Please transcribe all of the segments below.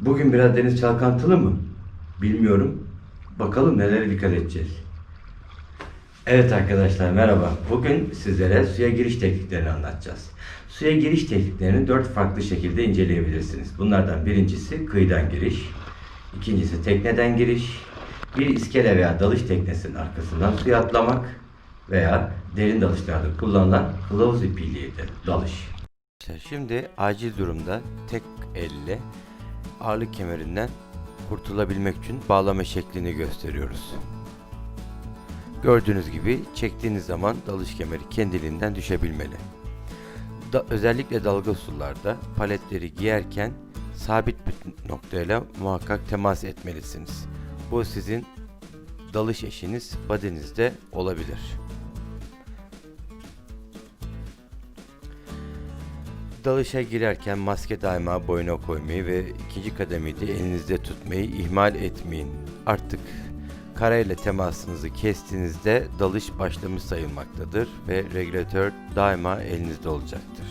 Bugün biraz deniz çalkantılı mı? Bilmiyorum. Bakalım nelere dikkat edeceğiz. Evet arkadaşlar merhaba. Bugün sizlere suya giriş tekniklerini anlatacağız. Suya giriş tekniklerini dört farklı şekilde inceleyebilirsiniz. Bunlardan birincisi kıyıdan giriş, ikincisi tekneden giriş, bir iskele veya dalış teknesinin arkasından suya atlamak veya derin dalışlarda kullanılan kılavuz ipiyle dalış. Şimdi acil durumda tek elle ağırlık kemerinden kurtulabilmek için bağlama şeklini gösteriyoruz. Gördüğünüz gibi çektiğiniz zaman dalış kemeri kendiliğinden düşebilmeli. Da, özellikle dalga sularda paletleri giyerken sabit bir noktayla muhakkak temas etmelisiniz. Bu sizin dalış eşiniz badinizde olabilir. Dalışa girerken maske daima boyuna koymayı ve ikinci kademeyi de elinizde tutmayı ihmal etmeyin. Artık karayla temasınızı kestiğinizde dalış başlamış sayılmaktadır ve regülatör daima elinizde olacaktır.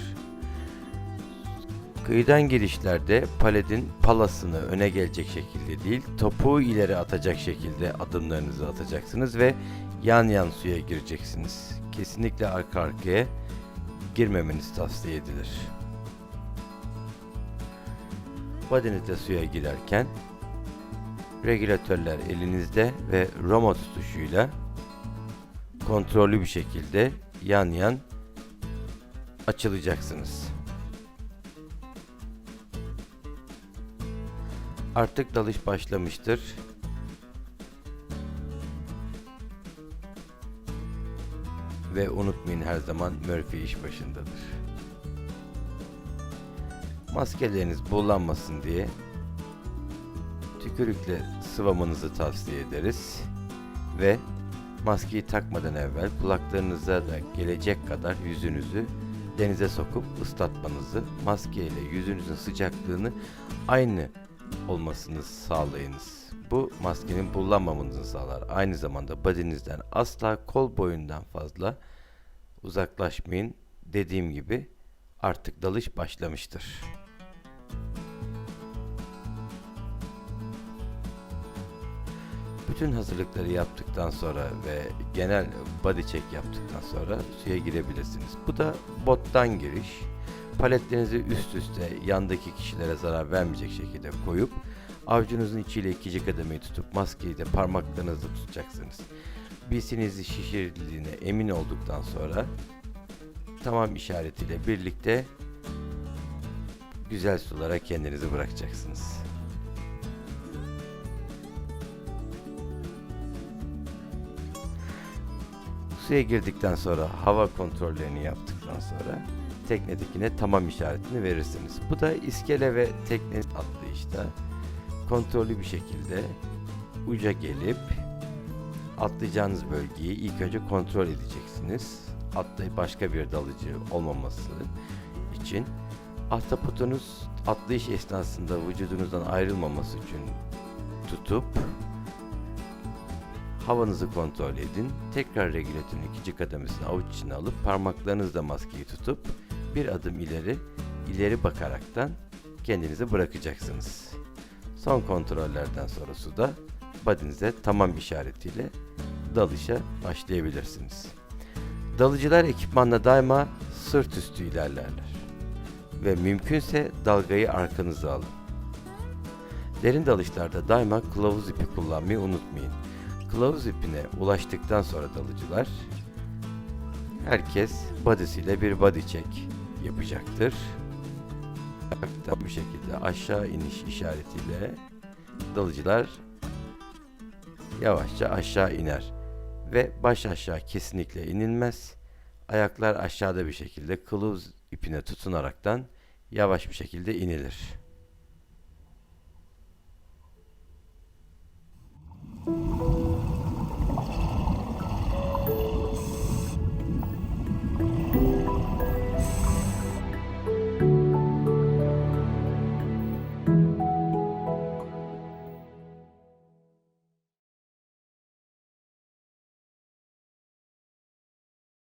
Kıyıdan girişlerde paledin palasını öne gelecek şekilde değil, topuğu ileri atacak şekilde adımlarınızı atacaksınız ve yan yan suya gireceksiniz. Kesinlikle arka arkaya girmemeniz tavsiye edilir. Badinizde suya girerken regülatörler elinizde ve Roma tutuşuyla kontrollü bir şekilde yan yan açılacaksınız. Artık dalış başlamıştır. Ve unutmayın her zaman Murphy iş başındadır. Maskeleriniz bulanmasın diye tükürükle sıvamanızı tavsiye ederiz. Ve maskeyi takmadan evvel kulaklarınıza da gelecek kadar yüzünüzü denize sokup ıslatmanızı, maske ile yüzünüzün sıcaklığını aynı olmasını sağlayınız. Bu maskenin bullanmamanızı sağlar. Aynı zamanda badinizden asla kol boyundan fazla uzaklaşmayın. Dediğim gibi artık dalış başlamıştır. Bütün hazırlıkları yaptıktan sonra ve genel body check yaptıktan sonra suya girebilirsiniz. Bu da bottan giriş. Paletlerinizi üst üste yandaki kişilere zarar vermeyecek şekilde koyup avucunuzun içiyle ikinci kademeyi tutup maskeyi de parmaklarınızla tutacaksınız. Bisinizi şişirildiğine emin olduktan sonra tamam işaretiyle birlikte güzel sulara kendinizi bırakacaksınız. Suya girdikten sonra hava kontrollerini yaptıktan sonra teknedekine tamam işaretini verirsiniz. Bu da iskele ve tekne atlayışta kontrollü bir şekilde uca gelip atlayacağınız bölgeyi ilk önce kontrol edeceksiniz. Atlayıp başka bir dalıcı olmaması için ahtapotunuz atlayış esnasında vücudunuzdan ayrılmaması için tutup havanızı kontrol edin. Tekrar regülatörün ikinci kademesini avuç içine alıp parmaklarınızla maskeyi tutup bir adım ileri ileri bakaraktan kendinizi bırakacaksınız. Son kontrollerden sonra suda badinize tamam işaretiyle dalışa başlayabilirsiniz. Dalıcılar ekipmanla daima sırt üstü ilerlerler ve mümkünse dalgayı arkanıza alın. Derin dalışlarda daima kılavuz ipi kullanmayı unutmayın. Kılavuz ipine ulaştıktan sonra dalıcılar herkes body'siyle bir body check yapacaktır. Bu şekilde aşağı iniş işaretiyle dalıcılar yavaşça aşağı iner ve baş aşağı kesinlikle inilmez. Ayaklar aşağıda bir şekilde kılavuz ipine tutunaraktan yavaş bir şekilde inilir.